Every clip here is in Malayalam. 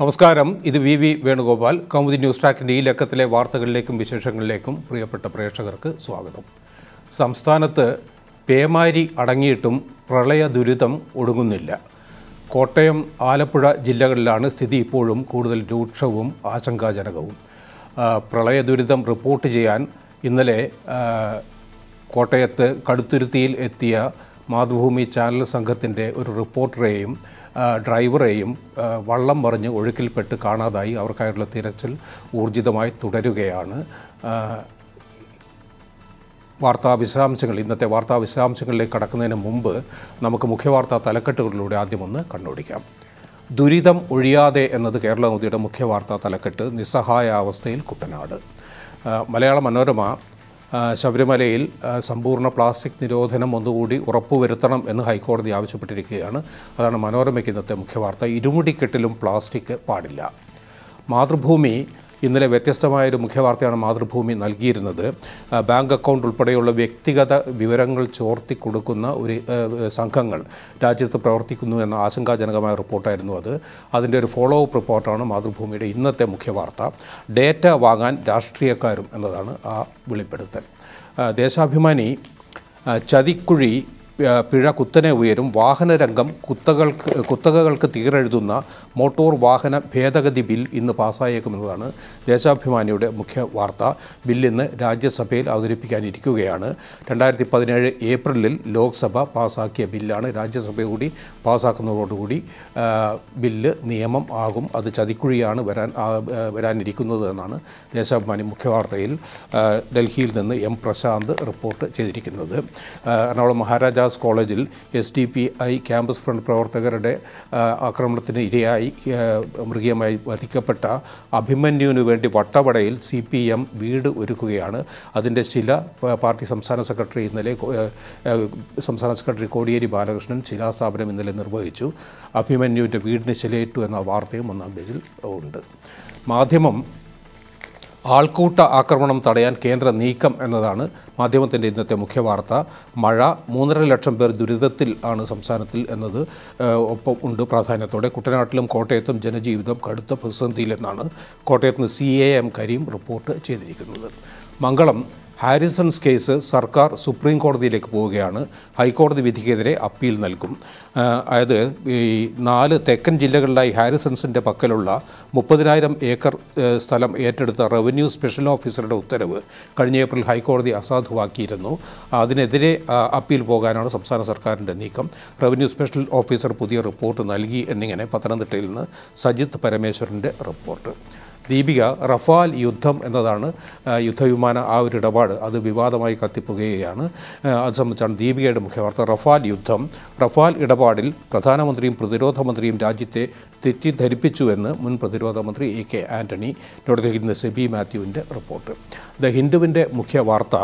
നമസ്കാരം. ഇത് V V Venugopal. Kaumudi news ട്രാക്കിന്റെ ഈ ലക്കത്തിലെ വാർത്തകളിലേക്കും വിശേഷങ്ങളിലേക്കും പ്രിയപ്പെട്ട പ്രേക്ഷകർക്ക് സ്വാഗതം. സംസ്ഥാനത്ത് പേമാരി അടങ്ങിയിട്ടും പ്രളയ ദുരിതം ഒടുങ്ങുന്നില്ല. കോട്ടയം ആലപ്പുഴ ജില്ലകളിലാണ് സ്ഥിതി ഇപ്പോഴും കൂടുതൽ രൂക്ഷവും ആശങ്കാജനകവും. പ്രളയ ദുരിതം റിപ്പോർട്ട് ചെയ്യാൻ ഇന്നലെ കോട്ടയത്ത് കടുത്തുരുത്തിയിൽ എത്തിയ മാതൃഭൂമി ചാനൽ സംഘത്തിന്റെ ഒരു റിപ്പോർട്ടറെയും ഡ്രൈവറെയും വള്ളം മറിഞ്ഞ് ഒഴുക്കിൽപ്പെട്ട് കാണാതായി അവർക്കായുള്ള തിരച്ചിൽ ഊർജിതമായി തുടരുകയാണ്. വാർത്താ വിശദാംശങ്ങൾ ഇന്നത്തെ വാർത്താ വിശദാംശങ്ങളിലേക്ക് കടക്കുന്നതിന് മുമ്പ് നമുക്ക് മുഖ്യവാർത്താ തലക്കെട്ടുകളിലൂടെ ആദ്യമൊന്ന് കണ്ണോടിക്കാം ദുരിതം ഒഴിയാതെ എന്നത് കേരള നദിയുടെ മുഖ്യവാർത്താ തലക്കെട്ട് നിസ്സഹായ അവസ്ഥയിൽ കുട്ടനാട് മലയാള മനോരമ ശബരിമലയിൽ സമ്പൂർണ പ്ലാസ്റ്റിക് നിരോധനം ഒന്നുകൂടി ഉറപ്പുവരുത്തണം എന്ന് ഹൈക്കോടതി ആവശ്യപ്പെട്ടിരിക്കുകയാണ്. അതാണ് മനോരമയ്ക്ക് ഇന്നത്തെ മുഖ്യവാർത്ത ഇരുമുടിക്കെട്ടിലും പ്ലാസ്റ്റിക് പാടില്ല. മാതൃഭൂമി ഇന്നലെ വ്യത്യസ്തമായൊരു മുഖ്യവാർത്തയാണ് മാതൃഭൂമി നൽകിയിരുന്നത്. ബാങ്ക് അക്കൗണ്ട് ഉൾപ്പെടെയുള്ള വ്യക്തിഗത വിവരങ്ങൾ ചോർത്തി കൊടുക്കുന്ന ഒരു സംഘങ്ങൾ രാജ്യത്ത് പ്രവർത്തിക്കുന്നു എന്ന ആശങ്കാജനകമായ റിപ്പോർട്ടായിരുന്നു അത്. അതിന്റെ ഒരു ഫോളോ അപ്പ് റിപ്പോർട്ടാണ് മാതൃഭൂമിയുടെ ഇന്നത്തെ മുഖ്യവാർത്ത. ഡേറ്റ വാങ്ങാൻ രാഷ്ട്രീയക്കാരും എന്നതാണ് ആ വെളിപ്പെടുത്തൽ. ദേശാഭിമാനി ചതിക്കുഴി പിഴ കുത്തനെ ഉയരും. വാഹനരംഗം കുത്തകൾക്ക് കുത്തകകൾക്ക് തീരെഴുതുന്ന മോട്ടോർ വാഹന ഭേദഗതി ബിൽ ഇന്ന് പാസ്സായേക്കുമെന്നതാണ് ദേശാഭിമാനിയുടെ മുഖ്യ വാർത്ത. ബിൽ ഇന്ന് രാജ്യസഭയിൽ അവതരിപ്പിക്കാനിരിക്കുകയാണ്. രണ്ടായിരത്തി പതിനേഴ് ഏപ്രിലിൽ ലോക്സഭ പാസാക്കിയ ബില്ലാണ് രാജ്യസഭ കൂടി പാസ്സാക്കുന്നതോടുകൂടി ബില്ല് നിയമം ആകും. അത് ചതിക്കുഴിയാണ് വരാൻ വരാനിരിക്കുന്നത് എന്നാണ് ദേശാഭിമാനി മുഖ്യവാർത്തയിൽ ഡൽഹിയിൽ നിന്ന് എം പ്രശാന്ത് റിപ്പോർട്ട് ചെയ്തിരിക്കുന്നത്. എറണാകുളം എറണാകുളം മഹാരാജാസ് കോളേജിൽ S D P I campus front പ്രവർത്തകരുടെ ആക്രമണത്തിന് ഇരയായി മൃഗീയമായി വധിക്കപ്പെട്ട അഭിമന്യുവിന് വേണ്ടി വട്ടവടയിൽ സി പി എം വീട് ഒരുക്കുകയാണ്. അതിന്റെ ചില പാർട്ടി സംസ്ഥാന സെക്രട്ടറി ഇന്നലെ സംസ്ഥാന സെക്രട്ടറി കോടിയേരി ബാലകൃഷ്ണൻ ശിലാസ്ഥാപനം ഇന്നലെ നിർവഹിച്ചു. അഭിമന്യുവിന്റെ വീടിന് ചിലയിട്ടു എന്ന വാർത്തയും ഒന്നാം പേജിൽ ഉണ്ട്. മാധ്യമം ആൾക്കൂട്ട ആക്രമണം തടയാൻ കേന്ദ്ര നീക്കം എന്നതാണ് മാധ്യമത്തിന്റെ ഇന്നത്തെ മുഖ്യ വാർത്ത. മഴ മൂന്നര ലക്ഷം പേർ ദുരിതത്തിൽ ആണ് സംസ്ഥാനത്തിൽ എന്നത് ഒപ്പം ഉണ്ട് പ്രാധാന്യത്തോടെ. കുട്ടനാട്ടിലും കോട്ടയത്തും ജനജീവിതം കടുത്ത പ്രതിസന്ധിയിലെന്നാണ് കോട്ടയത്ത് നിന്ന് C A M Kareem report ചെയ്തിരിക്കുന്നത്. മംഗളം ഹാരിസൺസ് കേസ് സർക്കാർ സുപ്രീം കോടതിയിലേക്ക് പോവുകയാണ്. ഹൈക്കോടതി വിധിക്കെതിരെ അപ്പീൽ നൽകും. അതായത് ഈ നാല് തെക്കൻ ജില്ലകളിലായി ഹാരിസൺസിന്റെ പക്കലുള്ള മുപ്പതിനായിരം ഏക്കർ സ്ഥലം ഏറ്റെടുത്ത റവന്യൂ സ്പെഷ്യൽ ഓഫീസറുടെ ഉത്തരവ് കഴിഞ്ഞ ഏപ്രിൽ ഹൈക്കോടതി അസാധുവാക്കിയിരുന്നു. അതിനെതിരെ അപ്പീൽ പോകാനാണ് സംസ്ഥാന സർക്കാരിന്റെ നീക്കം. റവന്യൂ സ്പെഷ്യൽ ഓഫീസർ പുതിയ റിപ്പോർട്ട് നൽകി എന്നിങ്ങനെ പത്തനംതിട്ടയിൽ നിന്ന് സജിത്ത് പരമേശ്വരന്റെ റിപ്പോർട്ട്. ദീപിക റഫാൽ യുദ്ധം എന്നതാണ് യുദ്ധവിമാന ആ ഒരു ഇടപാട്. അത് വിവാദമായി കത്തിപ്പുകയാണ്. അത് സംബന്ധിച്ചാണ് ദീപികയുടെ മുഖ്യവാർത്ത റഫാൽ യുദ്ധം റഫാൽ ഇടപാടിൽ പ്രധാനമന്ത്രിയും പ്രതിരോധ മന്ത്രിയും രാജ്യത്തെ തെറ്റിദ്ധരിപ്പിച്ചുവെന്ന് മുൻ പ്രതിരോധ മന്ത്രി എ കെ ആന്റണി ന്യൂഡൽഹിയിൽ നിന്ന് സെബി മാത്യുവിന്റെ റിപ്പോർട്ട്. ദ ഹിന്ദുവിന്റെ മുഖ്യ വാർത്ത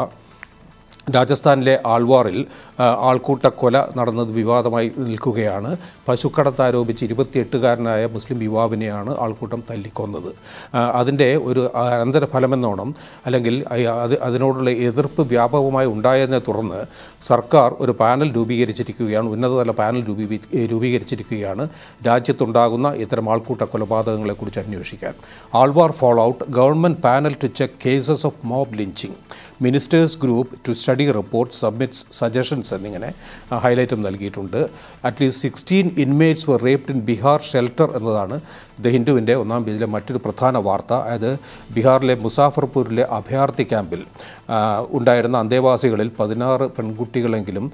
രാജസ്ഥാനിലെ ആൾവാറിൽ ആൾക്കൂട്ടക്കൊല ആൾക്കൂട്ട കൊല നടന്നത് വിവാദമായി നിൽക്കുകയാണ്. പശുക്കടത്ത് ആരോപിച്ച് ഇരുപത്തിയെട്ടുകാരനായ മുസ്ലിം യുവാവിനെയാണ് ആൾക്കൂട്ടം തല്ലിക്കൊന്നത്. അതിന്റെ ഒരു അനന്തരഫലമെന്നോണം അല്ലെങ്കിൽ അത് അതിനോടുള്ള എതിർപ്പ് വ്യാപകമായി ഉണ്ടായതിനെ തുടർന്ന് സർക്കാർ ഒരു പാനൽ രൂപീകരിച്ചിരിക്കുകയാണ് ഉന്നതതല പാനൽ രൂപീ രൂപീകരിച്ചിരിക്കുകയാണ്. രാജ്യത്തുണ്ടാകുന്ന ഇത്തരം ആൾക്കൂട്ട കൊലപാതകങ്ങളെക്കുറിച്ച് അന്വേഷിക്കാൻ. Alwar follow out government panel to check cases of mob lynching ministers group to study report submits suggestions എന്നിങ്ങനെ ഹൈലൈറ്റും നൽകിയിട്ടുണ്ട്. At least sixteen inmates were raped in Bihar shelter എന്നതാണ് ദ ഹിന്ദുവിന്റെ ഒന്നാം പേജിലെ മറ്റൊരു പ്രധാന വാർത്ത. അതായത് ബീഹാറിലെ മുസാഫർപൂരിലെ അഭയാർത്ഥി ക്യാമ്പിൽ ഉണ്ടായിരുന്ന അന്തേവാസികളിൽ പതിനാറ് പെൺകുട്ടികളെങ്കിലും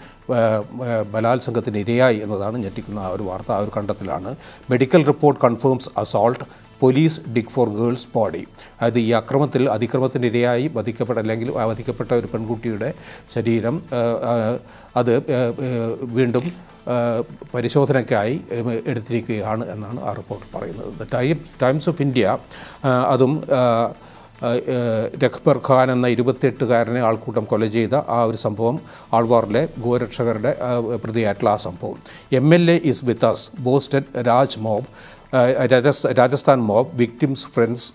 ബലാത്സംഗത്തിന് ഇരയായി എന്നതാണ് ഞെട്ടിക്കുന്ന ആ ഒരു വാർത്ത ആ ഒരു കണ്ടെത്തലാണ്. Medical report confirms assault police dig for girls body. അതായത് ഈ അക്രമത്തിൽ അതിക്രമത്തിന് ഇരയായി വധിക്കപ്പെട്ട അല്ലെങ്കിൽ വധിക്കപ്പെട്ട ഒരു പെൺകുട്ടിയുടെ ശരീരം അത് വീണ്ടും പരിശോധനയ്ക്കായി എടുത്തിരിക്കുകയാണ് എന്നാണ് ആ റിപ്പോർട്ട് പറയുന്നത്. The time times of India അതും രഖ്ബർ ഖാൻ എന്ന ഇരുപത്തിയെട്ടുകാരനെ ആൾക്കൂട്ടം കൊല ചെയ്ത ആ ഒരു സംഭവം ആൾവാറിലെ ഗോരക്ഷകരുടെ പ്രതിയായിട്ടുള്ള ആ സംഭവം. M L A is with us boasted Raj mob Uh, Rajasthan mob, victims' friends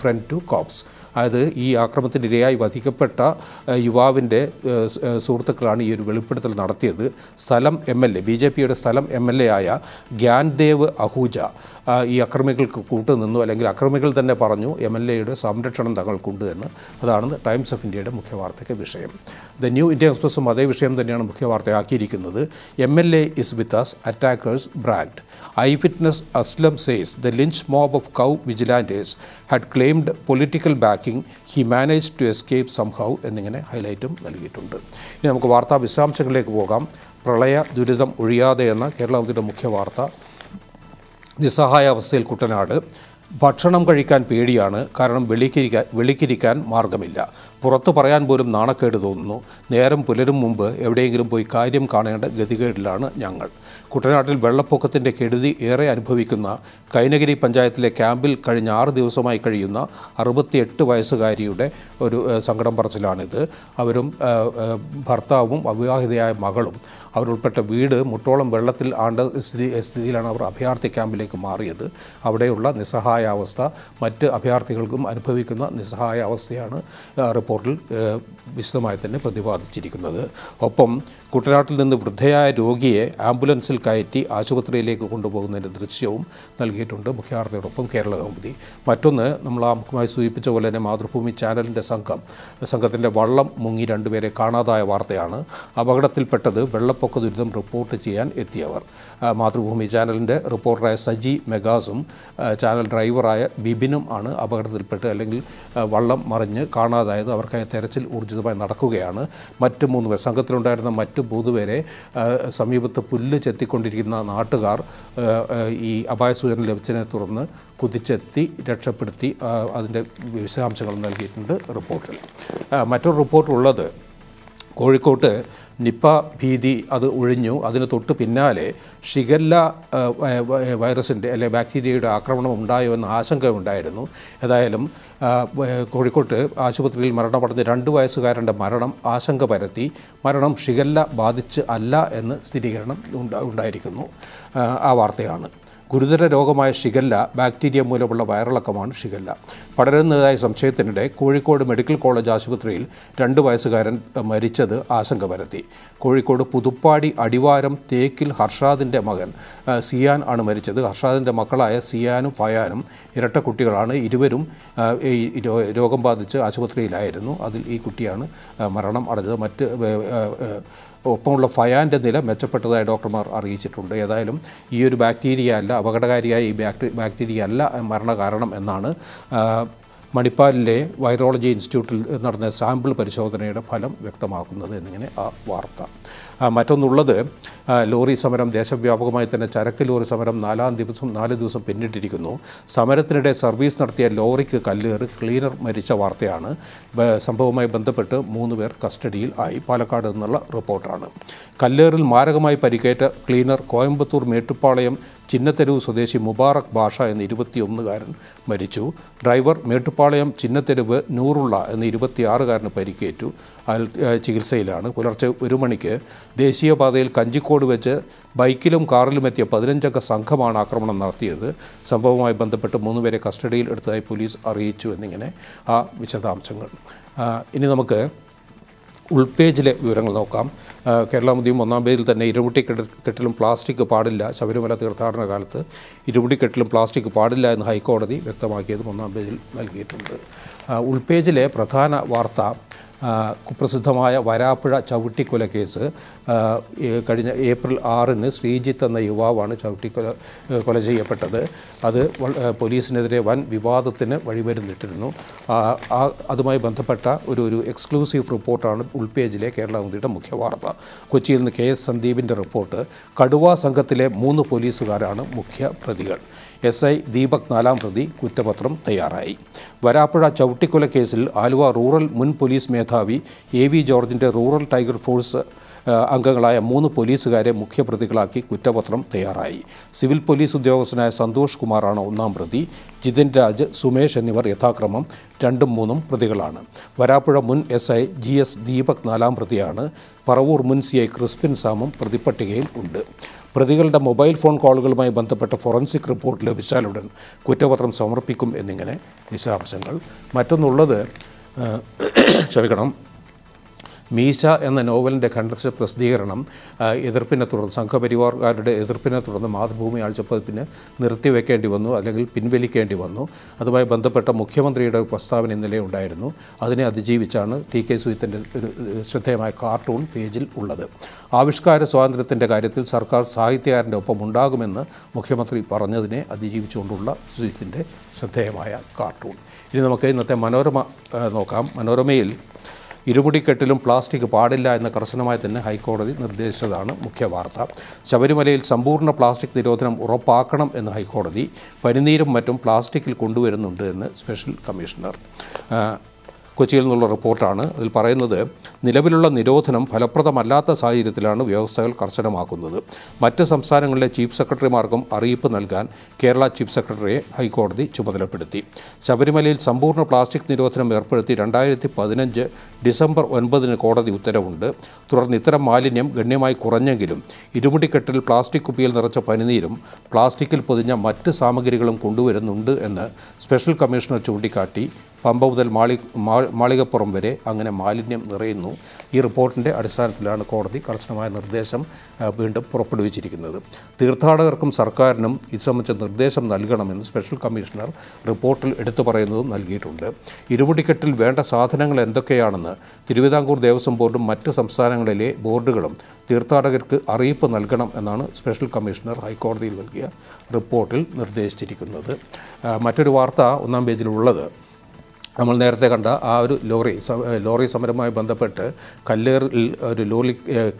friend to cops അതായത് ഈ ആക്രമണത്തിന് ഇരയായി വധിക്കപ്പെട്ട യുവാവിന്റെ സുഹൃത്തുക്കളാണ് ഈ ഒരു വെളിപ്പെടുത്തൽ നടത്തിയത്. സ്ഥലം M L A B J പിയുടെ സ്ഥലം എം എൽ എ ആയ ഗ്യാൻദേവ് അഹൂജ ഈ അക്രമികൾക്ക് കൂട്ടുനിന്നു അല്ലെങ്കിൽ അക്രമികൾ തന്നെ പറഞ്ഞു എം എൽ എയുടെ സംരക്ഷണം തങ്ങൾക്കുണ്ട് എന്ന്. അതാണ് ടൈംസ് ഓഫ് ഇന്ത്യയുടെ മുഖ്യ വാർത്തയ്ക്ക് വിഷയം. ദ ന്യൂ ഇന്ത്യ എക്സ്പ്രസും അതേ വിഷയം തന്നെയാണ് മുഖ്യ വാർത്തയാക്കിയിരിക്കുന്നത് M L A is with us attackers bragged eyewitness Aslam says the lynch mob of cow vigilantes had claimed political backing he manage to escape somehow എന്നിങ്ങനെ ഹൈലൈറ്റും നൽകിയിട്ടുണ്ട്. ഇനി നമുക്ക് വാർത്താ വിശദാംശങ്ങളിലേക്ക് പോകാം. പ്രളയ ദുരിതം ഒഴിയാതെ എന്ന കേരളത്തിന്റെ മുഖ്യ വാർത്ത. നിസ്സഹായ അവസ്ഥയിൽ കുട്ടനാട്. ഭക്ഷണം കഴിക്കാൻ പേടിയാണ്. കാരണം വെളിക്കിരിക്കാൻ വെളിക്കിരിക്കാൻ മാർഗമില്ല. പുറത്തു പറയാൻ പോലും നാണക്കേട് തോന്നുന്നു. നേരം പുലരും മുമ്പ് എവിടെയെങ്കിലും പോയി കാര്യം കാണേണ്ട ഗതികേടിലാണ് ഞങ്ങൾ. കുട്ടനാട്ടിൽ വെള്ളപ്പൊക്കത്തിന്റെ കെടുതി ഏറെ അനുഭവിക്കുന്ന കൈനഗിരി പഞ്ചായത്തിലെ ക്യാമ്പിൽ കഴിഞ്ഞ ആറ് ദിവസമായി കഴിയുന്ന അറുപത്തിയെട്ട് വയസ്സുകാരിയുടെ ഒരു സങ്കടം പറച്ചിലാണിത്. അവരും ഭർത്താവും അവിവാഹിതയായ മകളും അവരുൾപ്പെട്ട വീട് മുട്ടോളം വെള്ളത്തിൽ ആണ്ട സ്ഥിതി സ്ഥിതിയിലാണ് അവർ അഭയാർത്ഥി ക്യാമ്പിലേക്ക് മാറിയത്. അവിടെയുള്ള നിസ്സഹായ അവസ്ഥ മറ്റ് അഭയാർത്ഥികൾക്കും അനുഭവിക്കുന്ന നിസ്സഹായ അവസ്ഥയാണ് റിപ്പോർട്ടിൽ വിശദമായി തന്നെ പ്രതിപാദിച്ചിരിക്കുന്നത്. ഒപ്പം കുട്ടനാട്ടിൽ നിന്ന് വൃദ്ധയായ രോഗിയെ ആംബുലൻസിൽ കയറ്റി ആശുപത്രിയിലേക്ക് കൊണ്ടുപോകുന്നതിന്റെ ദൃശ്യവും നൽകിയിട്ടുണ്ട് മുഖ്യാർത്ഥിയോടൊപ്പം കേരള കൗമുദി. മറ്റൊന്ന് നമ്മൾ ആമുഖമായി സൂചിപ്പിച്ച പോലെ തന്നെ മാതൃഭൂമി ചാനലിന്റെ സംഘം. സംഘത്തിന്റെ വള്ളം മുങ്ങി രണ്ടുപേരെ കാണാതായ വാർത്തയാണ്. അപകടത്തിൽപ്പെട്ടത് വെള്ളപ്പൊക്ക ദുരിതം റിപ്പോർട്ട് ചെയ്യാൻ എത്തിയവർ. മാതൃഭൂമി ചാനലിന്റെ റിപ്പോർട്ടറായ സജി മെഗാസും ചാനൽ ഡ്രൈവറായ ബിബിനും ആണ് അപകടത്തിൽപ്പെട്ട് അല്ലെങ്കിൽ വള്ളം മറിഞ്ഞ് കാണാതായത്. അവർക്കായി തെരച്ചിൽ ഊർജിതമായി നടക്കുകയാണ്. മറ്റ് മൂന്ന് പേർ സംഘത്തിലുണ്ടായിരുന്ന മറ്റ് മൂന്നുപേരെ സമീപത്ത് പുല്ല് ചെത്തിക്കൊണ്ടിരിക്കുന്ന നാട്ടുകാർ ഈ അപായ സൂചന ലഭിച്ചതിനെ തുടർന്ന് കുതിച്ചെത്തി രക്ഷപ്പെടുത്തി അതിന്റെ വിശദാംശങ്ങൾ നൽകിയിട്ടുണ്ട് റിപ്പോർട്ടിൽ. മറ്റൊരു റിപ്പോർട്ടുള്ളത് കോഴിക്കോട്ട് നിപ്പ ഭീതി അത് ഒഴിഞ്ഞു. അതിന് തൊട്ട് പിന്നാലെ ഷിഗല്ല വൈറസിന്റെ അല്ലെ ബാക്ടീരിയയുടെ ആക്രമണം ഉണ്ടായോ എന്ന ആശങ്ക ഉണ്ടായിരുന്നു. ഏതായാലും കോഴിക്കോട്ട് ആശുപത്രിയിൽ മരണമടഞ്ഞ രണ്ട് വയസ്സുകാരന്റെ മരണം ആശങ്ക പരത്തി. മരണം ഷിഗല്ല ബാധിച്ച് അല്ല എന്ന് സ്ഥിരീകരണം ഉണ്ടായിരിക്കുന്നു. ആ വാർത്തയാണ്. ഗുരുതര രോഗമായ ഷിഗല്ല ബാക്ടീരിയ മൂലമുള്ള വയറിളക്കമാണ് ഷിഗല്ല പടരുന്നതായ സംശയത്തിനിടെ കോഴിക്കോട് മെഡിക്കൽ കോളേജ് ആശുപത്രിയിൽ രണ്ട് വയസ്സുകാരൻ മരിച്ചത് ആശങ്ക പരത്തി. കോഴിക്കോട് പുതുപ്പാടി അടിവാരം തേക്കിൽ ഹർഷാദിന്റെ മകൻ സിയാൻ ആണ് മരിച്ചത്. ഹർഷാദിന്റെ മക്കളായ സിയാനും ഫയാനും ഇരട്ട കുട്ടികളാണ്. ഇരുവരും രോഗം ബാധിച്ച് ആശുപത്രിയിലായിരുന്നു. അതിൽ ഈ കുട്ടിയാണ് മരണം അടഞ്ഞത്. മറ്റ് ഒപ്പമുള്ള ഫയാന്റെ നില മെച്ചപ്പെട്ടതായി ഡോക്ടർമാർ അറിയിച്ചിട്ടുണ്ട്. ഏതായാലും ഈ ഒരു ബാക്ടീരിയ അല്ല അപകടകാരിയായ ഈ ബാക്ടീ ബാക്ടീരിയ അല്ല മരണകാരണം എന്നാണ് മണിപ്പാലിലെ വൈറോളജി ഇൻസ്റ്റിറ്റ്യൂട്ടിൽ നടന്ന സാമ്പിൾ പരിശോധനയുടെ ഫലം വ്യക്തമാക്കുന്നത് എന്നിങ്ങനെ ആ വാർത്ത. മറ്റൊന്നുള്ളത് ലോറി സമരം ദേശവ്യാപകമായി തന്നെ ചരക്ക് ലോറി സമരം നാലാം ദിവസം നാല് ദിവസം പിന്നിട്ടിരിക്കുന്നു. സമരത്തിനിടെ സർവീസ് നടത്തിയ ലോറിക്ക് കല്ലേറ് ക്ലീനർ മരിച്ച വാർത്തയാണ്. സംഭവവുമായി ബന്ധപ്പെട്ട് മൂന്ന് പേർ കസ്റ്റഡിയിൽ ആയി. പാലക്കാട് നിന്നുള്ള റിപ്പോർട്ടാണ്. കല്ലേറിൽ മാരകമായി പരിക്കേറ്റ ക്ലീനർ കോയമ്പത്തൂർ മേട്ടുപ്പാളയം ചിന്നത്തെരുവ് സ്വദേശി മുബാറക് ബാഷ എന്ന ഇരുപത്തിയൊന്നുകാരൻ മരിച്ചു. ഡ്രൈവർ മേട്ടുപ്പാളയം ചിന്നത്തെരുവ് നൂറുള്ള എന്ന ഇരുപത്തിയാറുകാരന് പരിക്കേറ്റു. അയാൾ ചികിത്സയിലാണ്. പുലർച്ചെ ഒരു മണിക്ക് ദേശീയപാതയിൽ കഞ്ചിക്കോട് വെച്ച് ബൈക്കിലും കാറിലും എത്തിയ പതിനഞ്ചംഗ സംഘമാണ് ആക്രമണം നടത്തിയത്. സംഭവവുമായി ബന്ധപ്പെട്ട് മൂന്നുപേരെ കസ്റ്റഡിയിൽ എടുത്തതായി പോലീസ് അറിയിച്ചു എന്നിങ്ങനെ ആ വിശദാംശങ്ങൾ. ഇനി നമുക്ക് ഉൾപേജിലെ വിവരങ്ങൾ നോക്കാം. കേരള മുതിയും ഒന്നാം പേജിൽ തന്നെ ഇരുമുട്ടി കെട്ടി- കെട്ടിലും പ്ലാസ്റ്റിക് പാടില്ല. ശബരിമല തീർത്ഥാടന കാലത്ത് ഇരുമുട്ടി കെട്ടിലും പ്ലാസ്റ്റിക് പാടില്ല എന്ന് ഹൈക്കോടതി വ്യക്തമാക്കിയതും ഒന്നാം പേജിൽ നൽകിയിട്ടുണ്ട്. ഉൾപേജിലെ പ്രധാന വാർത്ത കുപ്രസിദ്ധമായ വരാപ്പുഴ ചവിട്ടിക്കൊല കേസ് കഴിഞ്ഞ ഏപ്രിൽ ആറിന് ശ്രീജിത്ത് എന്ന യുവാവാണ് ചവിട്ടിക്കൊല കൊല ചെയ്യപ്പെട്ടത്. അത് പോലീസിനെതിരെ വൻ വിവാദത്തിന് വഴിമരുന്നിട്ടിരുന്നു അതുമായി ബന്ധപ്പെട്ട ഒരു ഒരു എക്സ്ക്ലൂസീവ് റിപ്പോർട്ടാണ് ഉൾപേജിലെ കേരള മന്ത്രിയുടെ മുഖ്യ വാർത്ത. കൊച്ചിയിൽ നിന്ന് കെ എസ് സന്ദീപിന്റെ റിപ്പോർട്ട് കടുവ സംഘത്തിലെ മൂന്ന് പോലീസുകാരാണ് മുഖ്യ പ്രതികൾ. എസ് ഐ ദീപക് നാലാം പ്രതി കുറ്റപത്രം തയ്യാറായി. വരാപ്പുഴ ചവിട്ടിക്കൊല കേസിൽ ആലുവ റൂറൽ മുൻ പോലീസ് മേധാവി എ വി ജോർജിന്റെ റൂറൽ ടൈഗർ ഫോഴ്സ് അംഗങ്ങളായ മൂന്ന് പോലീസുകാരെ മുഖ്യപ്രതികളാക്കി കുറ്റപത്രം തയ്യാറായി. സിവിൽ പോലീസ് ഉദ്യോഗസ്ഥനായ സന്തോഷ് കുമാറാണ് ഒന്നാം പ്രതി. ജിതിൻ രാജ് സുമേഷ് എന്നിവർ യഥാക്രമം രണ്ടും മൂന്നും പ്രതികളാണ്. വരാപ്പുഴ മുൻ S I G S Deepak നാലാം പ്രതിയാണ്. പറവൂർ മുൻ സി ഐ ക്രിസ്പിൻ സാമും പ്രതിപ്പട്ടികയിൽ ഉണ്ട്. പ്രതികളുടെ മൊബൈൽ ഫോൺ കോളുകളുമായി ബന്ധപ്പെട്ട ഫോറൻസിക് റിപ്പോർട്ട് ലഭിച്ചാലുടൻ കുറ്റപത്രം സമർപ്പിക്കും എന്നിങ്ങനെ വിശദാംശങ്ങൾ. മറ്റൊന്നുള്ളത് ക്ഷമിക്കണം. മീശ എന്ന നോവലിന്റെ ഖണ്ഡശ പ്രസിദ്ധീകരണം എതിർപ്പിനെ തുടർന്ന് സംഘപരിവാർക്കാരുടെ എതിർപ്പിനെ തുടർന്ന് മാതൃഭൂമി ആഴ്ചപ്പതിപ്പിന് നിർത്തിവെക്കേണ്ടി വന്നു അല്ലെങ്കിൽ പിൻവലിക്കേണ്ടി വന്നു. അതുമായി ബന്ധപ്പെട്ട മുഖ്യമന്ത്രിയുടെ ഒരു പ്രസ്താവന ഇന്നലെ ഉണ്ടായിരുന്നു. അതിനെ അതിജീവിച്ചാണ് ടി കെ സുഹിത്തിന്റെ ഒരു ശ്രദ്ധേയമായ കാർട്ടൂൺ പേജിൽ ഉള്ളത്. ആവിഷ്കാര സ്വാതന്ത്ര്യത്തിന്റെ കാര്യത്തിൽ സർക്കാർ സാഹിത്യകാരന്റെ ഒപ്പം ഉണ്ടാകുമെന്ന് മുഖ്യമന്ത്രി പറഞ്ഞതിനെ അതിജീവിച്ചുകൊണ്ടുള്ള സുഹിത്തിന്റെ ശ്രദ്ധേയമായ കാർട്ടൂൺ. ഇനി നമുക്ക് ഇന്നത്തെ മനോരമ നോക്കാം. മനോരമയിൽ ഇരുമുടിക്കെട്ടിലും പ്ലാസ്റ്റിക് പാടില്ല എന്ന കർശനമായി തന്നെ ഹൈക്കോടതി നിർദ്ദേശിച്ചതാണ് മുഖ്യ വാർത്ത. ശബരിമലയിൽ സമ്പൂർണ പ്ലാസ്റ്റിക് നിരോധനം ഉറപ്പാക്കണം എന്ന് ഹൈക്കോടതി പനിനീരും മറ്റും പ്ലാസ്റ്റിക്കിൽ കൊണ്ടുവരുന്നുണ്ട് എന്ന് സ്പെഷ്യൽ കമ്മീഷണർ കൊച്ചിയിൽ നിന്നുള്ള റിപ്പോർട്ടാണ്. അതിൽ പറയുന്നത് നിലവിലുള്ള നിരോധനം ഫലപ്രദമല്ലാത്ത സാഹചര്യത്തിലാണ് വ്യവസ്ഥകൾ കർശനമാക്കുന്നത്. മറ്റ് സംസ്ഥാനങ്ങളിലെ ചീഫ് സെക്രട്ടറിമാർക്കും അറിയിപ്പ് നൽകാൻ കേരള ചീഫ് സെക്രട്ടറിയെ ഹൈക്കോടതി ചുമതലപ്പെടുത്തി. ശബരിമലയിൽ സമ്പൂർണ പ്ലാസ്റ്റിക് നിരോധനം ഏർപ്പെടുത്തി രണ്ടായിരത്തി പതിനഞ്ച് ഡിസംബർ ഒൻപതിന് കോടതി ഉത്തരവുണ്ട്. തുടർന്ന് ഇത്തരം മാലിന്യം ഗണ്യമായി കുറഞ്ഞെങ്കിലും ഇരുമുടിക്കെട്ടിൽ പ്ലാസ്റ്റിക് കുപ്പിയിൽ നിറച്ച പനിനീരും പ്ലാസ്റ്റിക്കിൽ പൊതിഞ്ഞ മറ്റ് സാമഗ്രികളും കൊണ്ടുവരുന്നുണ്ട് എന്ന് സ്പെഷ്യൽ കമ്മീഷണർ ചൂണ്ടിക്കാട്ടി. പമ്പ മുതൽ മാളി മാളികപ്പുറം വരെ അങ്ങനെ മാലിന്യം നിറയുന്നു. ഈ റിപ്പോർട്ടിന്റെ അടിസ്ഥാനത്തിലാണ് കോടതി കർശനമായ നിർദ്ദേശം വീണ്ടും പുറപ്പെടുവിച്ചിരിക്കുന്നത്. തീർത്ഥാടകർക്കും സർക്കാരിനും ഇത് സംബന്ധിച്ച നിർദ്ദേശം നൽകണമെന്ന് സ്പെഷ്യൽ കമ്മീഷണർ റിപ്പോർട്ടിൽ എടുത്തു പറയുന്നതും നൽകിയിട്ടുണ്ട്. ഇരുമുടിക്കെട്ടിൽ വേണ്ട സാധനങ്ങൾ എന്തൊക്കെയാണെന്ന് തിരുവിതാംകൂർ ദേവസ്വം ബോർഡും മറ്റ് സംസ്ഥാനങ്ങളിലെ ബോർഡുകളും തീർത്ഥാടകർക്ക് അറിയിപ്പ് നൽകണം എന്നാണ് സ്പെഷ്യൽ കമ്മീഷണർ ഹൈക്കോടതിയിൽ നൽകിയ റിപ്പോർട്ടിൽ നിർദ്ദേശിച്ചിരിക്കുന്നത്. മറ്റൊരു വാർത്ത ഒന്നാം പേജിലുള്ളത്. നമ്മൾ നേരത്തെ കണ്ട ആ ഒരു ലോറി ലോറി സമരവുമായി ബന്ധപ്പെട്ട് കല്ലേറിൽ ഒരു ലോറി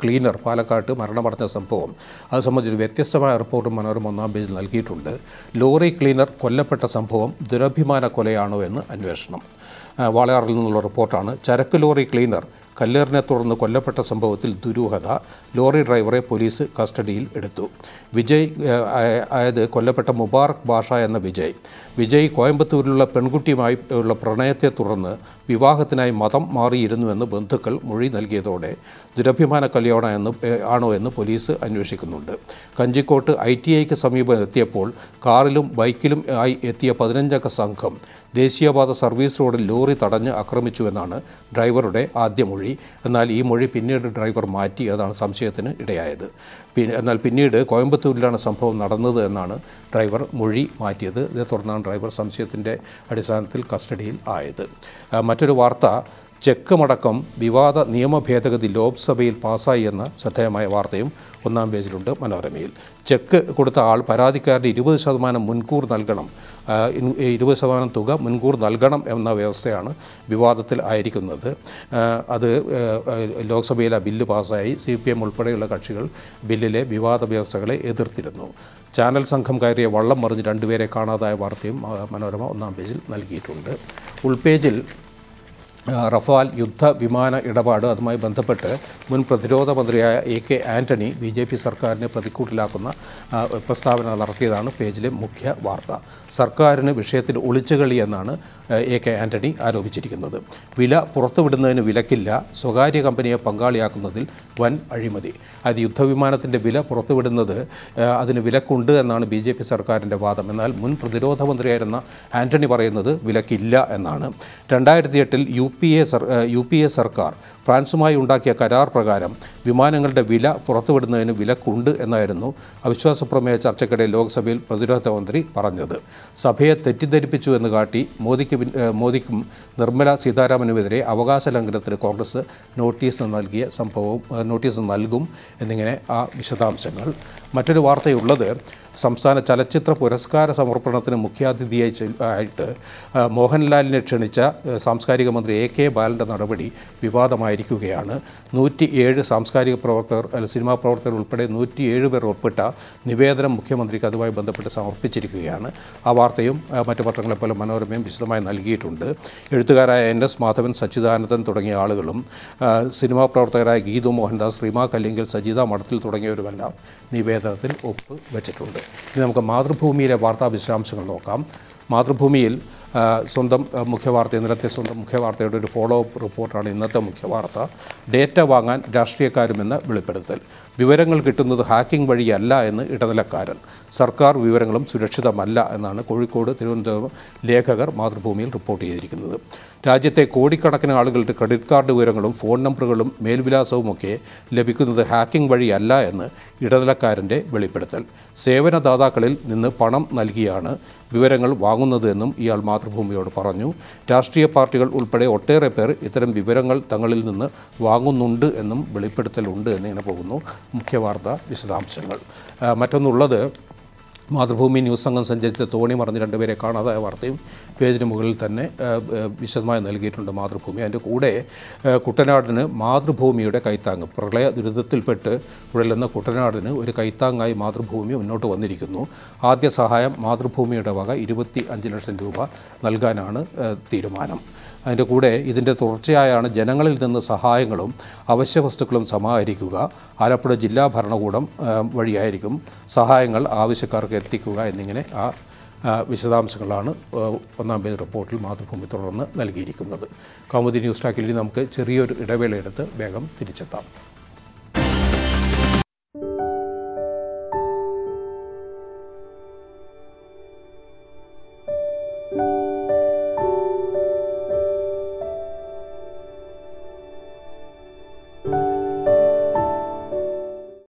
ക്ലീനർ പാലക്കാട്ട് മരണമടഞ്ഞ സംഭവം. അത് സംബന്ധിച്ച് വ്യത്യസ്തമായ റിപ്പോർട്ട് മനോരമ ഒന്നാം പേജിൽ നൽകിയിട്ടുണ്ട്. ലോറി ക്ലീനർ കൊല്ലപ്പെട്ട സംഭവം ദുരഭിമാന കൊലയാണോ എന്ന് അന്വേഷണം. വാളയാറിൽ നിന്നുള്ള റിപ്പോർട്ടാണ്. ചരക്ക് ലോറി ക്ലീനർ കല്ലേറിനെ തുടർന്ന് കൊല്ലപ്പെട്ട സംഭവത്തിൽ ദുരൂഹത. ലോറി ഡ്രൈവറെ പോലീസ് കസ്റ്റഡിയിൽ എടുത്തു. വിജയ് അതായത് കൊല്ലപ്പെട്ട മുബാറക് ഭാഷ എന്ന വിജയ് വിജയ് കോയമ്പത്തൂരിലുള്ള പെൺകുട്ടിയുമായി ഉള്ള പ്രണയത്തെ തുടർന്ന് വിവാഹത്തിനായി മതം മാറിയിരുന്നുവെന്ന് ബന്ധുക്കൾ മൊഴി നൽകിയതോടെ ദുരഭിമാന കല്യാണ എന്ന് ആണോ എന്ന് പോലീസ് അന്വേഷിക്കുന്നുണ്ട്. കഞ്ചിക്കോട്ട് ഐ ടി ഐക്ക് സമീപം എത്തിയപ്പോൾ കാറിലും ബൈക്കിലും ആയി എത്തിയ പതിനഞ്ചംഗ സംഘം ദേശീയപാത സർവീസ് റോഡിൽ ലോറി തടഞ്ഞ് ആക്രമിച്ചുവെന്നാണ് ഡ്രൈവറുടെ ആദ്യ മൊഴി. എന്നാൽ ഈ മൊഴി പിന്നീട് ഡ്രൈവർ മാറ്റി അതാണ് സംശയത്തിന് ഇടയായത്. എന്നാൽ പിന്നീട് കോയമ്പത്തൂരിലാണ് സംഭവം നടന്നത് എന്നാണ് ഡ്രൈവർ മൊഴി മാറ്റിയത്. ഇതേ തുടർന്നാണ് ഡ്രൈവർ സംശയത്തിന്റെ അടിസ്ഥാനത്തിൽ കസ്റ്റഡിയിൽ ആയത്. മറ്റൊരു വാർത്ത ചെക്കുമടക്കം വിവാദ നിയമ ഭേദഗതി ലോക്സഭയിൽ പാസ്സായി എന്ന ശ്രദ്ധേയമായ വാർത്തയും ഒന്നാം പേജിലുണ്ട് മനോരമയിൽ. ചെക്ക് കൊടുത്ത ആൾ പരാതിക്കാരുടെ ഇരുപത് ശതമാനം മുൻകൂർ നൽകണം ഇരുപത് ശതമാനം തുക മുൻകൂർ നൽകണം എന്ന വ്യവസ്ഥയാണ് വിവാദത്തിൽ ആയിരിക്കുന്നത്. അത് ലോക്സഭയിൽ ആ ബില്ല് പാസ്സായി സി പി എം ഉൾപ്പെടെയുള്ള കക്ഷികൾ ബില്ലിലെ വിവാദ വ്യവസ്ഥകളെ എതിർത്തിരുന്നു. ചാനൽ സംഘം കയറിയ വള്ളം മറിഞ്ഞ് രണ്ടുപേരെ കാണാതായ വാർത്തയും മനോരമ ഒന്നാം പേജിൽ നൽകിയിട്ടുണ്ട്. ഉൾപേജിൽ റഫാൽ യുദ്ധ വിമാന ഇടപാട് അതുമായി ബന്ധപ്പെട്ട് മുൻ പ്രതിരോധ മന്ത്രിയായ A K Antony B J P സർക്കാരിനെ പ്രതിക്കൂട്ടിലാക്കുന്ന പ്രസ്താവന നടത്തിയതാണ് പേജിലെ മുഖ്യ വാർത്ത. സർക്കാരിന് വിഷയത്തിൽ ഒളിച്ചുകളി എന്നാണ് എ കെ ആന്റണി ആരോപിച്ചിരിക്കുന്നത്. വില പുറത്തുവിടുന്നതിന് വിലക്കില്ല സ്വകാര്യ കമ്പനിയെ പങ്കാളിയാക്കുന്നതിൽ വൻ അഴിമതി. അത് യുദ്ധവിമാനത്തിന്റെ വില പുറത്തുവിടുന്നത് അതിന് വിലക്കുണ്ട് എന്നാണ് ബി ജെ പി സർക്കാരിന്റെ വാദം. എന്നാൽ മുൻ പ്രതിരോധ മന്ത്രിയായിരുന്ന ആന്റണി പറയുന്നത് വിലക്കില്ല എന്നാണ്. രണ്ടായിരത്തി എട്ടിൽ യു പി എ സർ യു പി എ സർക്കാർ ഫ്രാൻസുമായി ഉണ്ടാക്കിയ കരാർ പ്രകാരം വിമാനങ്ങളുടെ വില പുറത്തുവിടുന്നതിന് വിലക്കുണ്ട് എന്നായിരുന്നു അവിശ്വാസ പ്രമേയ ചർച്ചയ്ക്കിടെ ലോക്സഭയിൽ പ്രതിരോധ മന്ത്രി പറഞ്ഞത്. സഭയെ തെറ്റിദ്ധരിപ്പിച്ചു എന്ന് കാട്ടി മോദിക്ക് മോദിക്കും നിർമ്മല സീതാരാമനുമെതിരെ അവകാശ ലംഘനത്തിന് കോൺഗ്രസ് നോട്ടീസ് നൽകിയ സംഭവവും നോട്ടീസ് നൽകും എന്നിങ്ങനെ ആ വിശദാംശങ്ങൾ. മറ്റൊരു വാർത്തയുള്ളത് സംസ്ഥാന ചലച്ചിത്ര പുരസ്കാര സമർപ്പണത്തിന് മുഖ്യാതിഥിയായി ആയിട്ട് മോഹൻലാലിനെ ക്ഷണിച്ച സാംസ്കാരിക മന്ത്രി എ കെ ബാലന്റെ നടപടി വിവാദമായിരിക്കുകയാണ്. നൂറ്റി ഏഴ് സാംസ്കാരിക പ്രവർത്തകർ അല്ല സിനിമാ പ്രവർത്തകർ ഉൾപ്പെടെ നൂറ്റി ഏഴ് പേർ ഉൾപ്പെട്ട നിവേദനം മുഖ്യമന്ത്രിക്ക് അതുമായി ബന്ധപ്പെട്ട് സമർപ്പിച്ചിരിക്കുകയാണ്. ആ വാർത്തയും മറ്റു പത്രങ്ങളെപ്പോലെ മനോരമയും വിശദമായി നൽകിയിട്ടുണ്ട്. എഴുത്തുകാരായ എൻ എസ് മാധവൻ സച്ചിദാനന്ദൻ തുടങ്ങിയ ആളുകളും സിനിമാ പ്രവർത്തകരായ ഗീതു മോഹൻദാസ് റീമ കല്ലിങ്കൽ സജിത മഠത്തിൽ തുടങ്ങിയവരുമെല്ലാം നിവേദനത്തിൽ ഒപ്പ് വെച്ചിട്ടുണ്ട്. ഇനി നമുക്ക് മാതൃഭൂമിയിലെ വാർത്താ വിശദാംശങ്ങൾ നോക്കാം. മാതൃഭൂമിയിൽ സ്വന്തം മുഖ്യവാർത്ത ഇന്നലത്തെ സ്വന്തം മുഖ്യവാർത്തയുടെ ഒരു ഫോളോ അപ്പ് റിപ്പോർട്ടാണ് ഇന്നത്തെ മുഖ്യവാർത്ത. ഡേറ്റ വാങ്ങാൻ രാഷ്ട്രീയക്കാരുമെന്ന് വെളിപ്പെടുത്തൽ. വിവരങ്ങൾ കിട്ടുന്നത് ഹാക്കിംഗ് വഴിയല്ല എന്ന് ഇടനിലക്കാരൻ. സർക്കാർ വിവരങ്ങളും സുരക്ഷിതമല്ല എന്നാണ് കോഴിക്കോട് തിരുവനന്തപുരം ലേഖകർ മാതൃഭൂമിയിൽ റിപ്പോർട്ട് ചെയ്തിരിക്കുന്നത്. രാജ്യത്തെ കോടിക്കണക്കിന് ആളുകളുടെ ക്രെഡിറ്റ് കാർഡ് വിവരങ്ങളും ഫോൺ നമ്പറുകളും മേൽവിലാസവുമൊക്കെ ലഭിക്കുന്നത് ഹാക്കിംഗ് വഴിയല്ല എന്ന് ഇടനിലക്കാരന്റെ വെളിപ്പെടുത്തൽ. സേവനദാതാക്കളിൽ നിന്ന് പണം നൽകിയാണ് വിവരങ്ങൾ വാങ്ങുന്നതെന്നും ഇയാൾ മാതൃഭൂമിയോട് പറഞ്ഞു. രാഷ്ട്രീയ പാർട്ടികൾ ഉൾപ്പെടെ ഒട്ടേറെ പേർ ഇത്തരം വിവരങ്ങൾ തങ്ങളിൽ നിന്ന് വാങ്ങുന്നുണ്ട് എന്നും വെളിപ്പെടുത്തലുണ്ട് എന്നിങ്ങനെ പോകുന്നു. മുഖ്യവാർത്ത വിശദാംശങ്ങൾ. മറ്റൊന്നുള്ളത് മാതൃഭൂമി ന്യൂസ് സംഘം സഞ്ചരിച്ച തോണി മറിഞ്ഞ് രണ്ടുപേരെ കാണാതായ വാർത്തയും പേജിന് മുകളിൽ തന്നെ വിശദമായി നൽകിയിട്ടുണ്ട് മാതൃഭൂമി. അതിന്റെ കൂടെ കുട്ടനാടിന് മാതൃഭൂമിയുടെ കൈത്താങ്ങ്. പ്രളയ ദുരിതത്തിൽപ്പെട്ട് ഉഴലുന്ന കുട്ടനാടിന് ഒരു കൈത്താങ്ങായി മാതൃഭൂമി മുന്നോട്ട് വന്നിരിക്കുന്നു. ആദ്യ സഹായം മാതൃഭൂമിയുടെ വക ഇരുപത്തി ലക്ഷം രൂപ നൽകാനാണ് തീരുമാനം. അതിന്റെ കൂടെ ഇതിന്റെ തുടർച്ചയായാണ് ജനങ്ങളിൽ നിന്ന് സഹായങ്ങളും അവശ്യ വസ്തുക്കളും സമാഹരിക്കുക. ആലപ്പുഴ ജില്ലാ ഭരണകൂടം വഴിയായിരിക്കും സഹായങ്ങൾ ആവശ്യക്കാർക്ക് എത്തിക്കുക എന്നിങ്ങനെ ആ, വിശദാംശങ്ങളാണ് ഒന്നാം പേജ് റിപ്പോർട്ടിൽ മാതൃഭൂമി തുടർന്ന് നൽകിയിരിക്കുന്നത്. കൗമുദി ന്യൂസ് ടാക്കിൽ നമുക്ക് ചെറിയൊരു ഇടവേളയെടുത്ത് വേഗം തിരിച്ചെത്താം.